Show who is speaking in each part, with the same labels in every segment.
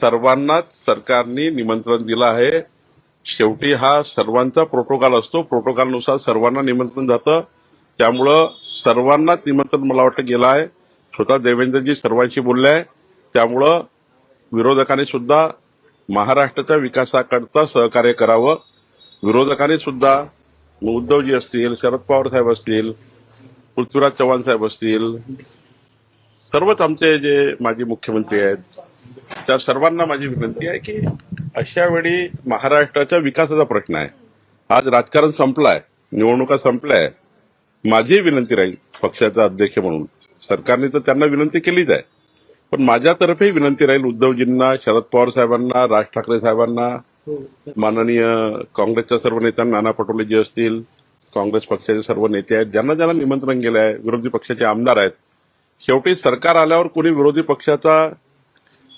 Speaker 1: सर्वांनाच सरकारने निमंत्रण दिलं आहे. शेवटी हा सर्वांचा प्रोटोकॉल असतो. प्रोटोकॉलनुसार सर्वांना निमंत्रण जातं. त्यामुळं सर्वांनाच निमंत्रण मला वाटतं गेलं आहे. स्वतः देवेंद्रजी सर्वांशी बोलले. आहे त्यामुळं विरोधकांनी सुद्धा महाराष्ट्राच्या विकासाकरता सहकार्य करावं. विरोधकांनी सुद्धा उद्धवजी असतील शरद पवार साहेब असतील पृथ्वीराज चव्हाण साहेब असतील सर्वच आमचे जे माजी मुख्यमंत्री आहेत त्या सर्वांना माझी विनंती आहे की अशा वेळी महाराष्ट्राच्या विकासाचा प्रश्न आहे. आज राजकारण संपलाय निवडणुका संपल्या. माझी विनंती राहील पक्षाचा अध्यक्ष म्हणून. सरकारने तर त्यांना विनंती केलीच आहे. पण माझ्यातर्फे विनंती राहील उद्धवजींना शरद पवार साहेबांना राज ठाकरे साहेबांना माननीय काँग्रेसच्या सर्व नेत्यांना नाना पटोले जे असतील काँग्रेस पक्षाचे सर्व नेते आहेत ज्यांना ज्यांना निमंत्रण गेलं आहे विरोधी पक्षाचे आमदार आहेत. शेवटी सरकार आल्यावर कोणी विरोधी पक्षाचा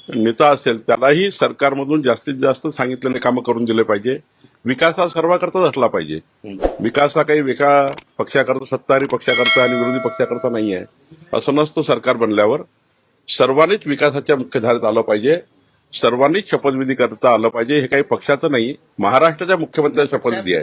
Speaker 1: नेता असेल त्यालाही सरकारमधून जास्तीत जास्त सांगितलेले कामं करून दिले पाहिजे. विकास हा सर्वांकरताच असला पाहिजे. विकास हा काही एका पक्षाकरता सत्ताधारी पक्षाकरता आणि विरोधी पक्षाकरता नाही आहे. असं नसतं सरकार बनल्यावर. सर्वांनीच विकासाच्या मुख्यधारेत आलं पाहिजे. सर्वांनीच शपथविधी करता आलं पाहिजे हे काही पक्षाचं नाही. महाराष्ट्राच्या मुख्यमंत्र्यांची शपथविधी आहे.